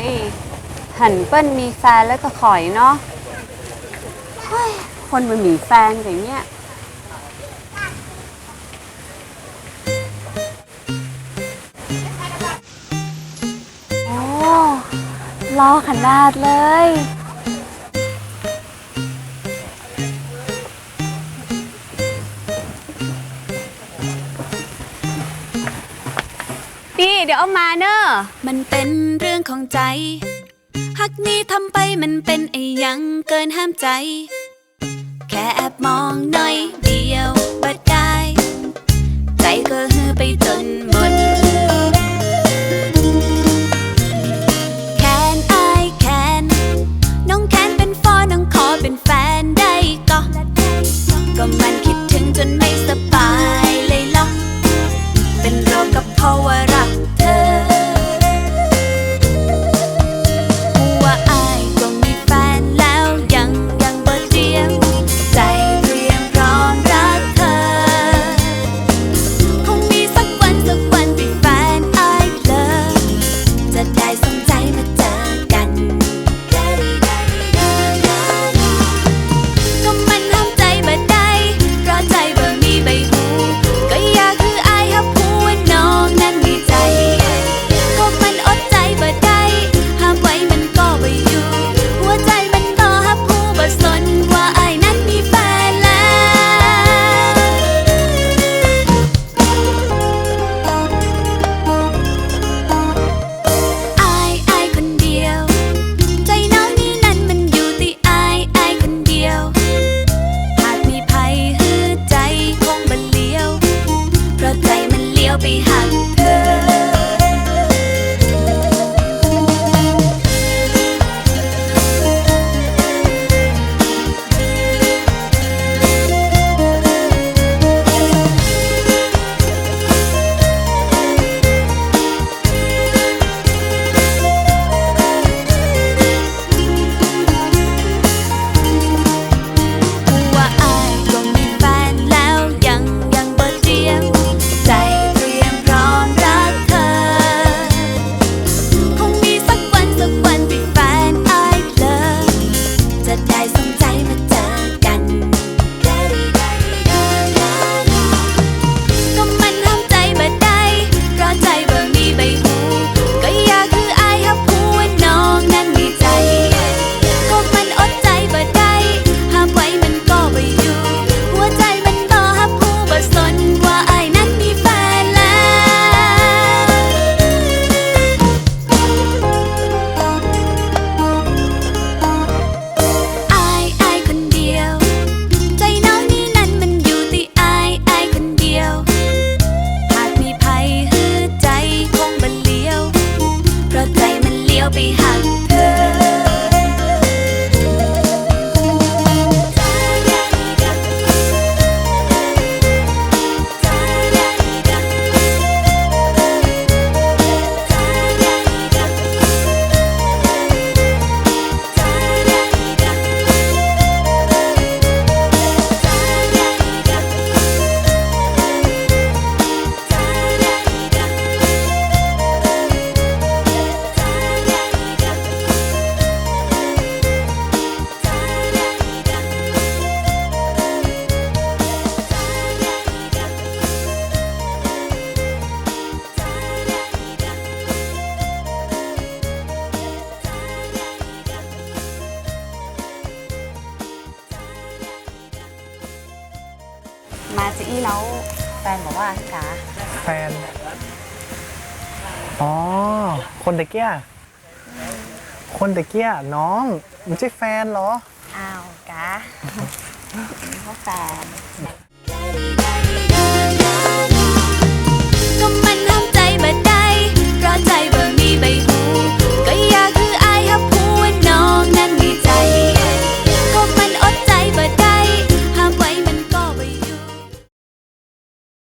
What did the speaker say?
ยหันเปิ้ลมีแฟนแล้วก็ข่อยเนาะคนมันมีแฟนอย่างเงี้ย โอ้ล้อขนาดเลย นี่เดี๋ยวเอามาเนอะ มันเป็น ของใจ หักนี้ทำไปมันเป็นไอ้ยังเกินห้ามใจ แค่แอบมองหน่อยเดียวบัดได้ ใจก็ฮือไปจนหมด เจอี้แล้วแฟนบอกว่าจ๋าแฟน อ๋อ คนตะเกียคนตะเกียน้องไม่ใช่แฟนเหรอ อ้าวกะเพราะแฟน